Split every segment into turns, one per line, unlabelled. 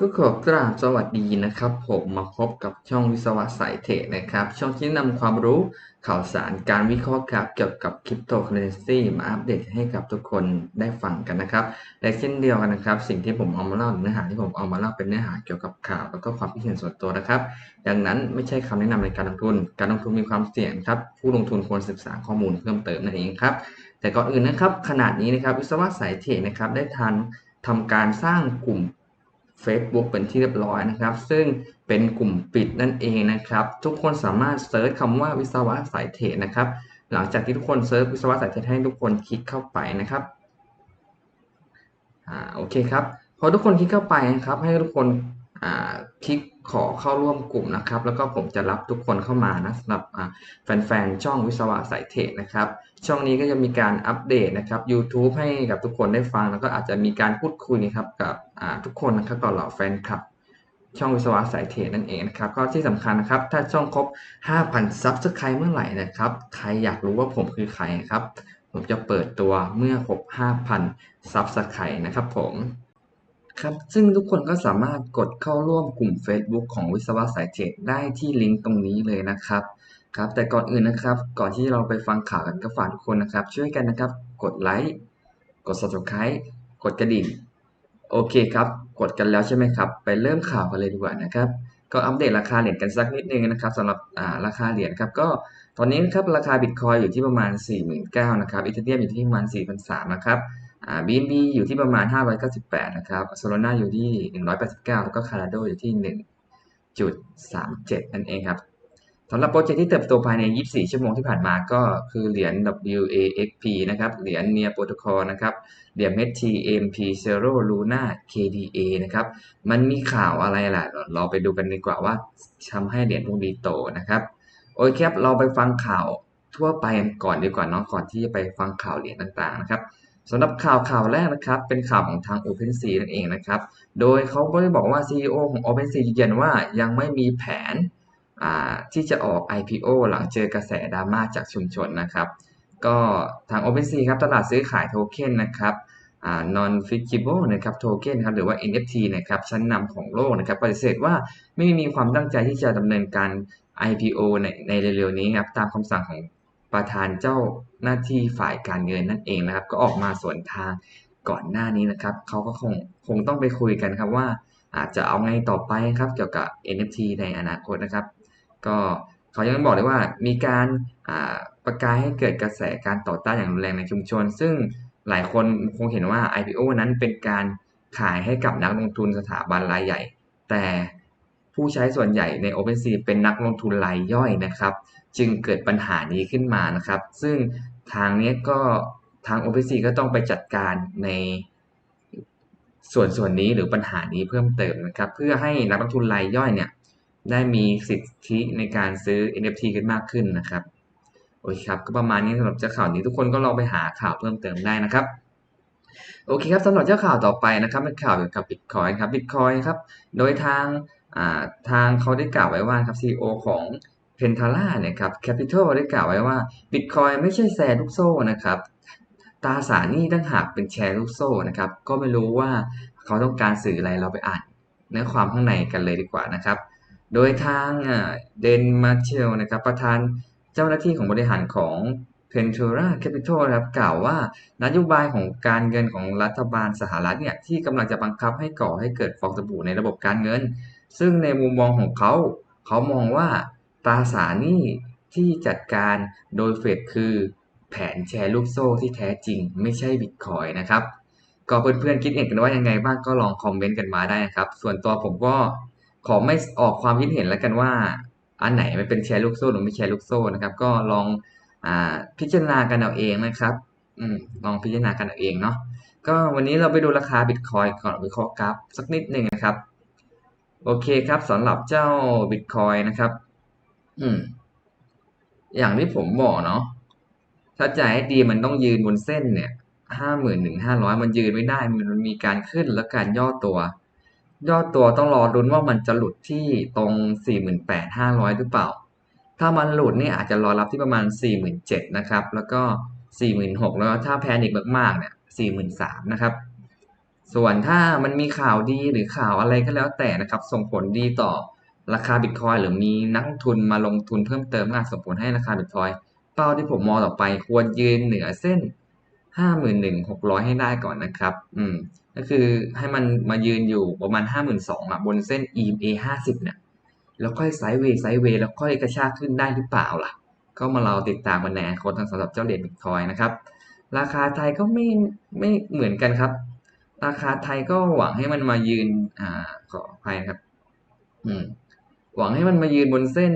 ก็ขอกราบสวัสดีนะครับ ผมมาพบกับช่องวิศวะสายเทคนะครับ ช่องที่นำความรู้ข่าวสารการวิเคราะห์ครับเกี่ยวกับคริปโตเคอเรนซีมาอัปเดตให้กับทุกคนได้ฟังกันนะครับและเช่นเดียวกันนะครับ สิ่งที่ผมเอามาเล่าเนื้อหาที่ผมเอามาเล่าเป็นเนื้อหาเกี่ยวกับข่าวแล้วก็ความคิดเห็นส่วนตัวนะครับ ดังนั้นไม่ใช่คำแนะนำในการลงทุน การลงทุนมีความเสี่ยงครับผู้ลงทุนควรศึกษาข้อมูลเพิ่มเติมนั่นเองครับแต่ก่อนอื่นนะครับขนาดนี้นะครับวิศวะสายเทคนะครับได้ทันทำการสร้างกลุ่ม Facebook เป็นที่เรียบร้อยนะครับ ซึ่งเป็นกลุ่มปิดนั่นเองนะครับ ทุกคนสามารถเซิร์ชคำว่าวิศวะสายเทรดนะครับ หลังจากที่ทุกคนเซิร์ชวิศวะสายเทรดให้ทุกคนคลิกเข้าไปนะครับอ่าโอเคครับพอทุกคนคลิกเข้าไปนะครับ ให้ทุกคนอ่าคลิกขอเข้าร่วมกลุ่มนะครับ แล้วก็ผมจะรับทุกคนเข้ามานะสำหรับแฟนๆช่องวิศวะสายเทรดนะครับ ช่องนี้ก็จะมีการอัปเดตนะครับ YouTube ให้กับทุกคนได้ฟัง แล้วก็อาจจะมีการพูดคุยนะครับกับ ทุกคนนะครับกับเหล่าแฟนคลับ ช่องวิศวะสายเทรดนั่นเองนะครับ ก็ที่สำคัญนะครับ ถ้าช่องครบ 5,000ซับสไครต์เมื่อไหร่นะครับ ใครอยากรู้ว่าผมคือใครครับ ผมจะเปิดตัวเมื่อครบ 5,000ซับสไครต์นะครับผมครับ ซึ่งทุกคนก็สามารถกดเข้าร่วมกลุ่ม Facebook ของวิศวะสายเทรดได้ที่ลิงก์ตรงนี้เลยนะครับ ครับ แต่ก่อนอื่นนะครับ ก่อนที่เราไปฟังข่าวกันก็ฝากทุกคนนะครับ ช่วยกันนะครับ กดไลค์ กด subscribe กดกระดิ่ง โอเคครับ กดกันแล้วใช่ไหมครับ ไปเริ่มข่าวกันเลยดีกว่านะครับ ก็อัปเดตราคาเหรียญกันสักนิดนึงนะครับสำหรับราคาเหรียญครับ ก็ตอนนี้นะครับราคาบิตคอยอยู่ที่ประมาณ 49,000นะครับอีเทเรียมอยู่ที่ประมาณ 4,300นะครับอ่า BNB อยู่ที่ประมาณ 598 นะครับโซลาร่าอยู่ที่ 189 แล้วก็คาราโดอยู่ที่ 1.37 นั่นเองครับ สำหรับโปรเจกต์ที่เติบโตภายใน 24 ชั่วโมงที่ผ่านมาก็คือเหรียญ WAXP นะครับ เหรียญ Near Protocol นะครับ เหรียญ HTMP Zero Luna KDA นะครับ มันมีข่าวอะไรล่ะ เราไปดูกันดีกว่าว่าทำให้เหรียญพวกนี้โตนะครับ โอเคครับ เราไปฟังข่าวทั่วไปก่อนดีกว่าเนาะ ก่อนที่จะไปฟังข่าวเหรียญต่างๆ นะครับสำหรับข่าวข่าวแรกนะครับ เป็นข่าวของทาง OpenSea นั่นเองนะครับ โดยเขาก็ได้บอกว่า CEO ของ OpenSea ยืนยันว่ายังไม่มีแผน ที่จะออก IPO หลังเจอกระแสดราม่าจากชุมชนนะครับ ก็ทาง OpenSea ครับตลาดซื้อขายโทเค็นนะครับ non fungible นะครับโทเค็นครับหรือว่า NFT นะครับชั้นนำของโลกนะครับปฏิเสธว่าไม่มีความตั้งใจที่จะดำเนินการ IPO ในในเร็วๆนี้ครับตามคำสั่งของประธานเจ้าหน้าที่ฝ่ายการเงินนั่นเองนะครับ ก็ออกมาสวนทางก่อนหน้านี้นะครับเขาก็คงคงต้องไปคุยกันครับว่าอาจจะเอาไงต่อไปครับเกี่ยวกับ NFT ในอนาคตนะครับ ก็เขายังบอกเลยว่ามีการประกาศให้เกิดกระแสการต่อต้านอย่างรุนแรงในชุมชน ซึ่งหลายคนคงเห็นว่า IPO นั้นเป็นการขายให้กับนักลงทุนสถาบันรายใหญ่ แต่ผู้ใช้ส่วนใหญ่ใน OpenSea เป็นนักลงทุนรายย่อยนะครับ จึงเกิดปัญหานี้ขึ้นมานะครับ ซึ่งทางนี้ก็ทาง OpenSea ก็ต้องไปจัดการในส่วนส่วนนี้หรือปัญหานี้เพิ่มเติมนะครับ เพื่อให้นักลงทุนรายย่อยเนี่ย ได้มีสิทธิในการซื้อ NFT กันมากขึ้นนะครับ โอเคครับ ก็ประมาณนี้สำหรับเจ้าข่าวนี้ทุกคนก็ลองไปหาข่าวเพิ่มเติมได้นะครับ โอเคครับสำหรับเจ้าข่าวต่อไปนะครับเป็นข่าวเกี่ยวกับ Bitcoin ครับ Bitcoin ครับ โดยทางทางเขาได้กล่าวไว้ว่าครับ CEO ของ Pentala เนี่ยครับ Capital ได้กล่าวไว้ว่า Bitcoin ไม่ใช่แชร์ลูกโซ่นะครับตราสารนี่ตั้งหากเป็นแชร์ลูกโซ่นะครับ ก็ไม่รู้ว่าเขาต้องการสื่ออะไรเราไปอ่านเนื้อความข้างในกันเลยดีกว่านะครับ โดยทางเดนมาเชลนะครับประธานเจ้าหน้าที่ของบริหารของ Ventura Capital นะครับกล่าวว่านโยบายของการเงินของรัฐบาลสหรัฐเนี่ยที่กำลังจะบังคับให้ก่อให้เกิดฟองสบู่ในระบบการเงิน ซึ่งในมุมมองของเขา เขามองว่าตราสารหนี้ที่จัดการโดยเฟดคือแผนแชร์ลูกโซ่ที่แท้จริง ไม่ใช่บิตคอยนะครับ ก็เพื่อนๆคิดเห็นกันว่ายังไงบ้างก็ลองคอมเมนต์กันมาได้นะครับ ส่วนตัวผมก็ ขอไม่ออกความคิดเห็นแล้วกันว่า อันไหนมันเป็นแชร์ลูกโซ่หรือไม่แชร์ลูกโซ่นะครับ ก็ลองอพิจารณากันเอาเองนะครับอืลองพิจารณากันเอาเองเนาะก็วันนี้เราไปดูราคาบิตคอยก่อนวิเคราะห์กราฟสักนิดหนึ่งนะครับ โอเคครับสำหรับเจ้าบิตคอยนะครับ อืม อย่างที่ผมบอกเนาะถ้าจ่ายให้ดีมันต้องยืนบนเส้นเนี่ยห้าหมื่นหนึ่งห้าร้อยมันยืนไม่ได้ มันมีการขึ้นและการย่อตัว ยอดตัวต้องรอรุ้นว่ามันจะหลุดที่ตรง 48,500 หรือเปล่า ถ้ามันหลุดนี่อาจจะรอรับที่ประมาณ 47,000นะครับ แล้วก็ 46,000 แล้วถ้าแพนิกมากๆเนี่ย43,000นะครับ ส่วนถ้ามันมีข่าวดีหรือข่าวอะไรก็แล้วแต่นะครับ ส่งผลดีต่อราคาบิตคอยหรือมีนักทุนมาลงทุนเพิ่มเติมอาจส่งผลให้ราคาบิตคอยเป้าที่ผมมองต่อไปควรยืนเหนือเส้น 51,600ให้ได้ก่อนนะครับ อืม ก็คือให้มันมายืนอยู่ประมาณ52,000อะบนเส้น EMA 50เนี่ย แล้วค่อยไซด์เวย์ไซด์เวย์แล้วค่อยกระชากขึ้นได้หรือเปล่าล่ะ ก็มาเราติดตามกันในอนาคตสำหรับเจ้าเหรียญบิตคอยนะครับ ราคาไทยก็ไม่ไม่เหมือนกันครับ ราคาไทยก็หวังให้มันมายืน อ่า ขออภัยครับ อืม หวังให้มันมายืนบนเส้น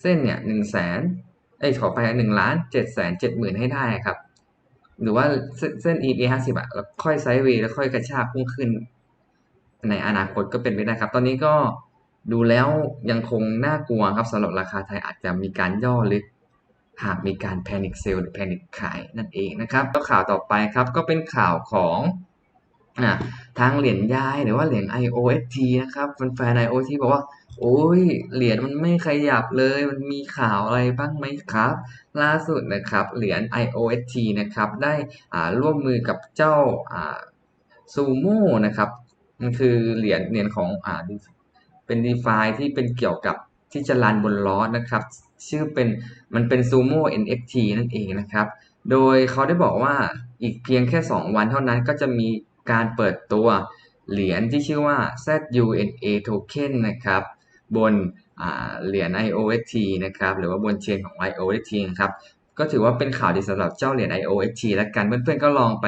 เส้นเนี่ยหนึ่งแสนเอ้ขอไปหนึ่งล้านเจ็ดแสนเจ็ดหมื่นให้ได้ครับ หรือว่าเส้น EMA ห้าสิบอะแล้วค่อยไซด์เวย์แล้วค่อยกระชากพุ่งขึ้น ในอนาคตก็เป็นไปได้ครับ ตอนนี้ก็ดูแล้วยังคงน่ากลัวครับสำหรับราคาไทยอาจจะมีการย่อลึก หากมีการแพนิคเซลหรือแพนิคขายนั่นเองนะครับแล้วข่าวต่อไปครับก็เป็นข่าวของอทางเหรียญยายหรือว่าเหรียญ IOST นะครับแฟนๆ IOST บอกว่า โอ้ยเหรียญมันไม่ขยับเลย มันมีข่าวอะไรบ้างไหมครับ ล่าสุดนะครับ เหรียญ IOST นะครับ ได้อ่าร่วมมือกับเจ้าอ่าซูโม่นะครับ มันคือเหรียญเหรียญของอ่าเป็น d e f i ที่เป็นเกี่ยวกับที่จะรันบนล้อนะครับ ชื่อเป็นมันเป็น Sumo NFT นั่นเองนะครับ โดยเขาได้บอกว่าอีกเพียงแค่ 2 วันเท่านั้นก็จะมีการเปิดตัวเหรียญที่ชื่อว่า ZUNA Token นะครับ บนเหรียญ IOST นะครับหรือว่าบนเชนของ IOST นะครับก็ถือว่าเป็นข่าวดีสำหรับเจ้าเหรียญ IOST แล้วกันเพื่อนๆก็ลองไป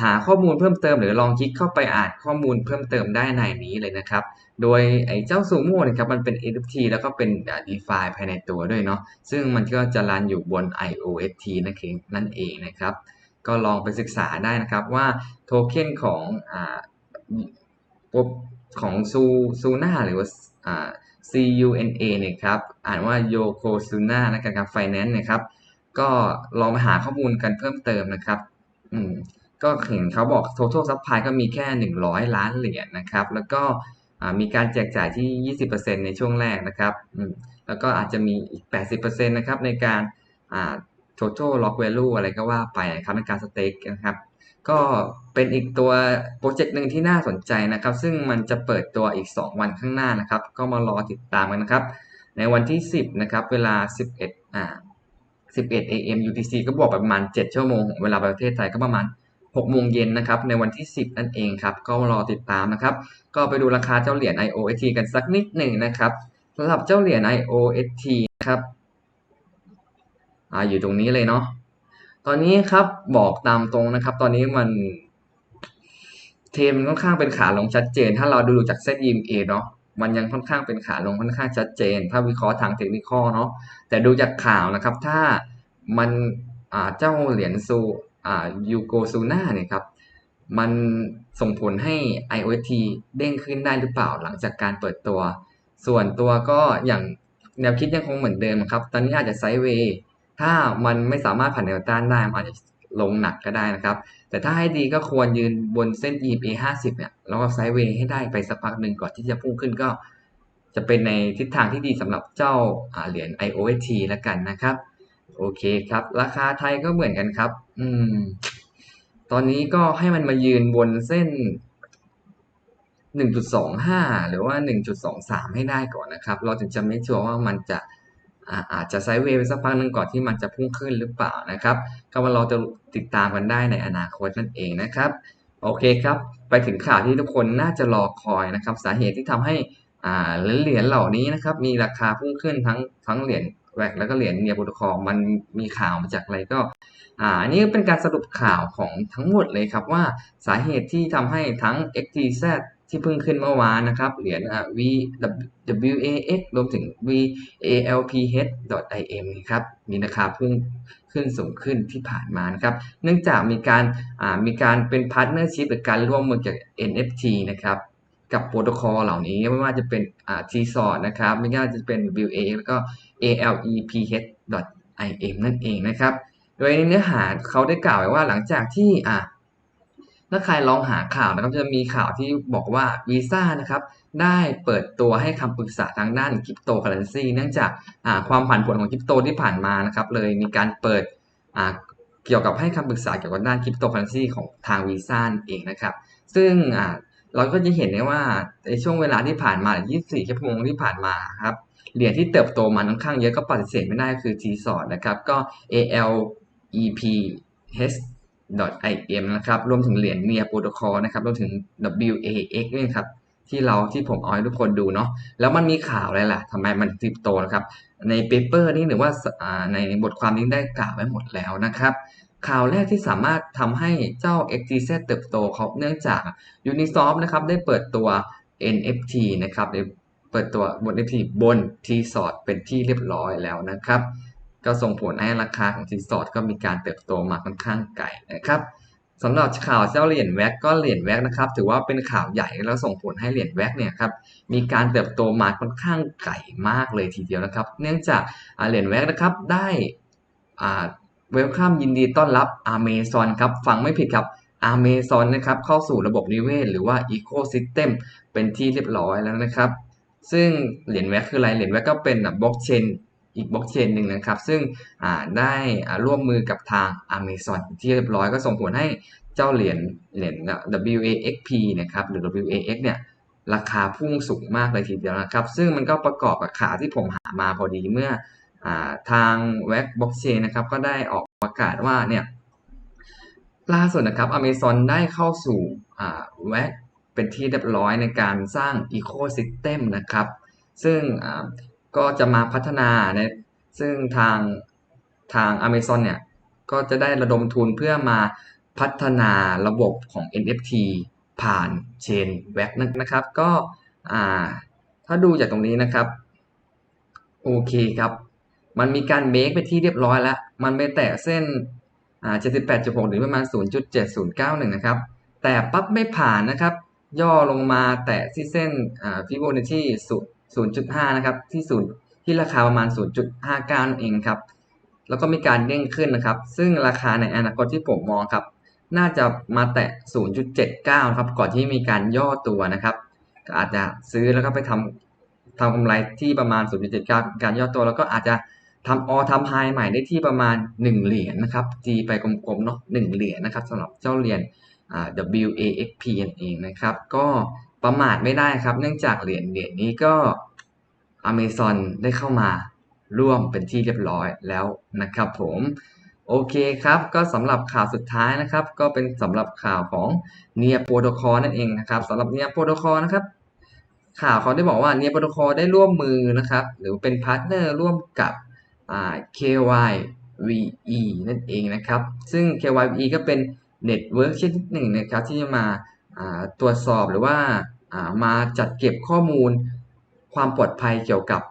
หาข้อมูลเพิ่มเติม หรือลองคลิกเข้าไปอ่านข้อมูลเพิ่มเติมได้ในนี้เลยนะครับ โดยไอ้เจ้าซูโม่นะครับมันเป็น NFT แล้วก็เป็น DeFi ภายในตัวด้วยเนาะซึ่งมันก็จะรันอยู่บน IOST นั่นเองนั่นเองนะครับ ก็ลองไปศึกษาได้นะครับว่าโทเค็นของอของซูซูน่าหรือว่า CUNA เนี่ยครับอ่านว่า Yokozuna นะครับ Finance นะครับก็ลองไปหาข้อมูลกันเพิ่มเติมนะครับอืมก็เห็นเขาบอก total supply ก็มีแค่ 100 ล้านเหรียญนะครับ แล้วก็มีการแจกจ่ายที่ 20%ในช่วงแรกนะครับอืมแล้วก็อาจจะมีอีก 80%นะครับในการอ่า total lock value อะไรก็ว่าไปนะครับในการสเต็กนะครับ ก็เป็นอีกตัวโปรเจกต์หนึ่งที่น่าสนใจนะครับ ซึ่งมันจะเปิดตัวอีก 2 วันข้างหน้านะครับ ก็มารอติดตามกันนะครับ ในวันที่ 10 นะครับ เวลา 11อ่า11 AM UTC ก็บวกประมาณ 7 ชั่วโมงเวลาประเทศไทยก็ประมาณ6โมงเย็นนะครับ ในวันที่ 10 นั่นเองครับ ก็รอติดตามนะครับ ก็ไปดูราคาเจ้าเหรียญ IOST กันสักนิดหนึ่งนะครับสำหรับเจ้าเหรียญ IOST นะครับ อ่าอยู่ตรงนี้เลยเนาะตอนนี้ครับบอกตามตรงนะครับ ตอนนี้มันเทมันค่อนข้างเป็นขาลงชัดเจน ถ้าเราดูจากเซต EMA เนาะมันยังค่อนข้างเป็นขาลงค่อนข้างชัดเจน ถ้าวิเคราะห์ทางเทคนิคเนาะแต่ดูจากข่าวนะครับ ถ้ามันอ่าเจ้าเหรียญซูอ่ายูโกซูน่าเนี่ยครับมันส่งผลให้ IOT เด้งขึ้นได้หรือเปล่าหลังจากการเปิดตัว ส่วนตัวก็อย่างแนวคิดยังคงเหมือนเดิมครับ ตอนนี้อาจจะไซด์เวย์ ถ้ามันไม่สามารถผ่านแนวต้านได้มันอาจจะลงหนักก็ได้นะครับ แต่ถ้าให้ดีก็ควรยืนบนเส้น EMA 50 เนี่ย แล้วก็ไซด์เวย์ให้ได้ไปสักพักหนึ่งก่อนที่จะพุ่งขึ้นก็ จะเป็นในทิศทางที่ดีสำหรับเจ้าเหรียญ IOST แล้วกันนะครับ โอเคครับ ราคาไทยก็เหมือนกันครับ อืม ตอนนี้ก็ให้มันมายืนบนเส้น 1.25 หรือว่า 1.23 ให้ได้ก่อนนะครับ เราถึงจะไม่ชัวร์ว่ามันจะ อาจจะไซด์เวย์ไปสักพักหนึ่งก่อนที่มันจะพุ่งขึ้นหรือเปล่านะครับ ก็ว่าเราจะติดตามกันได้ในอนาคตนั่นเองนะครับ โอเคครับ ไปถึงข่าวที่ทุกคนน่าจะรอคอยนะครับ สาเหตุที่ทำให้อ่าเหรียญเหล่านี้นะครับมีราคาพุ่งขึ้นทั้งทั้งเหรียญแวกแล้วก็เหรียญเนียโปรโตคอลมันมีข่าวมาจากอะไรก็อ่าอันนี้เป็นการสรุปข่าวของทั้งหมดเลยครับว่าสาเหตุที่ทำให้ทั้ง XTZ ที่เพิ่งขึ้นเมื่อวานนะครับ เหรียญ V WAX รวมถึง VALPH.IM ครับ มีราคาเพุ่งขึ้นสูงขึ้นที่ผ่านมานะครับ เนื่องจากมีการมีการเป็นพาร์ทเนอร์ชิพหรือการร่วมมือกับ NFT นะครับ กับโปรโตคอลเหล่านี้ไม่ว่าจะเป็นอ่า T-Sort นะครับ ไม่ว่าจะเป็น WAX แล้วก็ ALEPH.IM นั่นเองนะครับ โดยในเนื้อหาเขาได้กล่าวไว้ว่าหลังจากที่อ่า ถ้าใครลองหาข่าวนะครับจะมีข่าวที่บอกว่าวีซ่านะครับได้เปิดตัวให้คำปรึกษาทางด้านคริปโตเคอเรนซีเนื่องจากความผันผวนของคริปโตที่ผ่านมานะครับเลยมีการเปิดเกี่ยวกับให้คำปรึกษาเกี่ยวกับด้านคริปโตเคอเรนซีของทางวีซ่าเองนะครับ ซึ่งเราก็จะเห็นได้ว่าในช่วงเวลาที่ผ่านมา 24 ชั่วโมงที่ผ่านมาครับเหรียญที่เติบโตมาค่อนข้างเยอะก็ปฏิเสธไม่ได้คือ G s o r นะครับก็ ALEP H .im นะครับ รวมถึงเหรียญ NEAR Protocol นะครับ รวมถึง WAX นี่ครับ ที่เราที่ผมเอาให้ทุกคนดูเนาะ แล้วมันมีข่าวอะไรล่ะทำไมมันติบโตนะครับ ในเปเปอร์นี้หรือว่าในบทความนี้ได้กล่าวไว้หมดแล้วนะครับ ข่าวแรกที่สามารถทำให้เจ้า XTZ เติบโตเขาเนื่องจาก Uniswap นะครับได้เปิดตัว NFT นะครับเปิดตัวบน NFT บน t s o r t เป็นที่เรียบร้อยแล้วนะครับ ก็ส่งผลให้ราคาของ t s o r t ก็มีการเติบโตมาค่อนข้างไกลนะครับสำหรับข่าวเจ้าเหรียญแว็กก็เหรียญแว็กนะครับ ถือว่าเป็นข่าวใหญ่แล้วส่งผลให้เหรียญแว็กเนี่ยครับมีการเติบโตมาค่อนข้างไกลมากเลยทีเดียวนะครับ เนื่องจากเหรียญแว็กนะครับได้อ่าเวลคัมยินดีต้อนรับ Amazon ครับฟังไม่ผิดครับ Amazon นะครับเข้าสู่ระบบนิเวศหรือว่า Ecosystem เป็นที่เรียบร้อยแล้วนะครับ ซึ่งเหรียญแว็กคืออะไรเหรียญแว็กก็เป็นบล็อกเชน อีกบล็อกเชนหนึ่งนะครับ ซึ่งได้ร่วมมือกับทาง Amazon ที่เรียบร้อยก็ส่งผลให้เจ้าเหรียญเหรียญ WAXP นะครับหรือ WAX เนี่ยราคาพุ่งสูงมากเลยทีเดียวนะครับ ซึ่งมันก็ประกอบกับข่าวที่ผมหามาพอดีเมื่ออาทางแว็กบล็อกเชนนะครับก็ได้ออกประกาศว่าเนี่ยล่าสุดนะครับ Amazon ได้เข้าสู่อ่าแว็กเป็นที่เรียบร้อยในการสร้าง Ecosystem นะครับ ซึ่ง ก็จะมาพัฒนาในซึ่งทางทาง Amazon เนี่ย ก็จะได้ระดมทุนเพื่อมาพัฒนาระบบของ NFT ผ่านเชนแว็กนะครับ ก็ถ้าดูจากตรงนี้นะครับ โอเคครับ มันมีการเบรกไปที่เรียบร้อยแล้ว มันไปแตะเส้น78.6หรือประมาณ0.7091นะครับ แต่ปั๊บไม่ผ่านนะครับ ย่อลงมาแตะที่เส้นฟิโบนัชชี 0.5 นะครับ ที่ศูนย์ที่ราคาประมาณ 0.59นั่นเองครับ แล้วก็มีการเด้งขึ้นนะครับ ซึ่งราคาในอนาคตที่ผมมองครับ น่าจะมาแตะ 0.79 ครับ ก่อนที่มีการย่อตัวนะครับ ก็อาจจะซื้อแล้วก็ไปทำทำกำไรที่ประมาณ 0.79 การย่อตัว แล้วก็อาจจะทำออทำไฮใหม่ได้ที่ประมาณ 1 เหรียญนะครับตีไปกลมๆเนาะ1เหรียญนะครับสำหรับเจ้าเหรียญ WAXP นั่นเองนะครับ ก็ ประมาทไม่ได้ครับ เนื่องจากเหรียญเหรียญนี้ก็ Amazon ได้เข้ามาร่วมเป็นที่เรียบร้อยแล้วนะครับผมโอเคครับ ก็สำหรับข่าวสุดท้ายนะครับ ก็เป็นสำหรับข่าวของ NEAR Protocol นั่นเองนะครับสำหรับ NEAR Protocol นะครับ ข่าวเขาได้บอกว่า NEAR Protocol ได้ร่วมมือนะครับ หรือเป็นพาร์ทเนอร์ร่วมกับอ่า KYVE นั่นเองนะครับ ซึ่ง KYVE ก็เป็นเน็ตเวิร์กชนิดหนึ่งนะครับที่จะมา ตรวจสอบหรือว่าามาจัดเก็บข้อมูลความปลอดภัยเกี่ยวกับ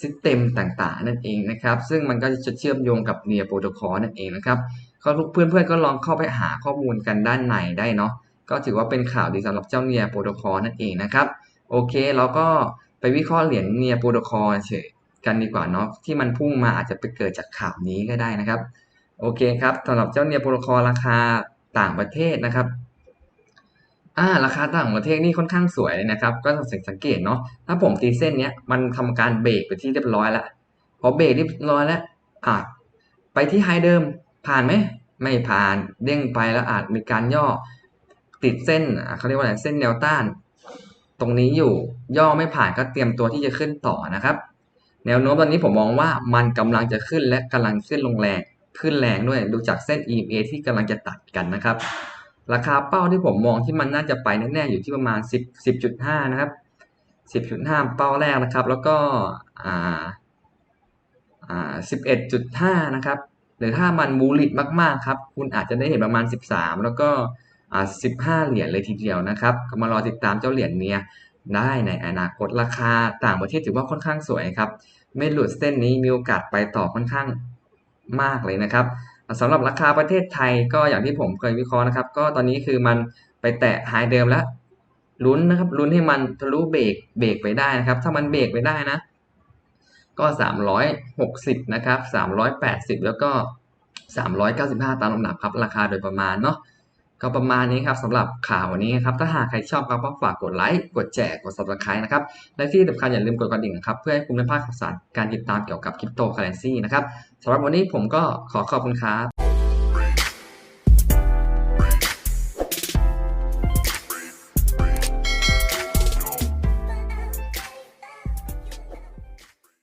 ซิสเต็มต่างๆ นั่นเองนะครับ ซึ่งมันก็จะเชื่อมโยงกับ NEAR Protocol นั่นเองนะครับก็เพื่อนๆก็ลองเข้าไปหาข้อมูลกันด้านในได้เนาะก็ถือว่าเป็นข่าวดีสำหรับเจ้า NEAR Protocol นั่นเองนะครับ โอเคเราก็ไปวิเคราะห์เหรียญ NEAR Protocol เฉยกันดีกว่าเนาะที่มันพุ่งมาอาจจะไปเกิดจากข่าวนี้ก็ได้นะครับ โอเคครับสำหรับเจ้า NEAR Protocol ราคาต่างประเทศนะครับ อ่าราคาต่างประเทศนี่ค่อนข้างสวยเลยนะครับ ก็สังเกตเนาะถ้าผมตีเส้นเนี้ยมันทำการเบรกไปที่เรียบร้อยแล้วพอเบรกเรียบร้อยแล้วอ่าไปที่ไฮเดิมผ่านไหมไม่ผ่านเด้งไปแล้วอาจมีการย่อติดเส้นอ่าเขาเรียกว่าอะไรเส้นแนวต้าน ตรงนี้อยู่ย่อไม่ผ่านก็เตรียมตัวที่จะขึ้นต่อนะครับ แนวโน้มตอนนี้ผมมองว่ามันกำลังจะขึ้นและกำลังขึ้นลงแรงขึ้นแรงด้วยดูจากเส้น EMA ที่กำลังจะตัดกันนะครับ ราคาเป้าที่ผมมองที่มันน่าจะไปแน่ๆอยู่ที่ประมาณ 10 10.5 นะครับ 10.5 เป้าแรกนะครับ แล้วก็อ่าอ่า11.5 นะครับ หรือถ้ามันบูลิตมากๆครับ คุณอาจจะได้เห็นประมาณ 13 แล้วก็อ่า15 เหรียญเลยทีเดียวนะครับ ก็มารอติดตามเจ้าเหรียญเนี้ยได้ในอนาคตราคาต่างประเทศถือว่าค่อนข้างสวยครับ ไม่หลุดเส้นนี้มีโอกาสไปต่อค่อนข้างมากเลยนะครับ สำหรับราคาประเทศไทยก็อย่างที่ผมเคยวิเคราะห์นะครับ ก็ตอนนี้คือมันไปแตะไฮเดิมแล้วลุ้นนะครับลุ้นให้มันทะลุเบรกเบรกไปได้นะครับ ถ้ามันเบรกไปได้นะ ก็ 360 นะครับ 380 แล้วก็ 395 ตามลำดับครับ ราคาโดยประมาณเนาะก็ประมาณนี้ครับสำหรับข่าววันนี้ครับ ถ้าหากใครชอบครับก็ฝากกดไลค์กดแชร์กด subscribe นะครับ และที่สำคัญอย่าลืมกดกระดิ่งนะครับ เพื่อให้คุณไม่พลาดข่าวสารการติดตามเกี่ยวกับคริปโตเคอเรนซีนะครับ สำหรับวันนี้ผมก็ขอขอบคุณครับ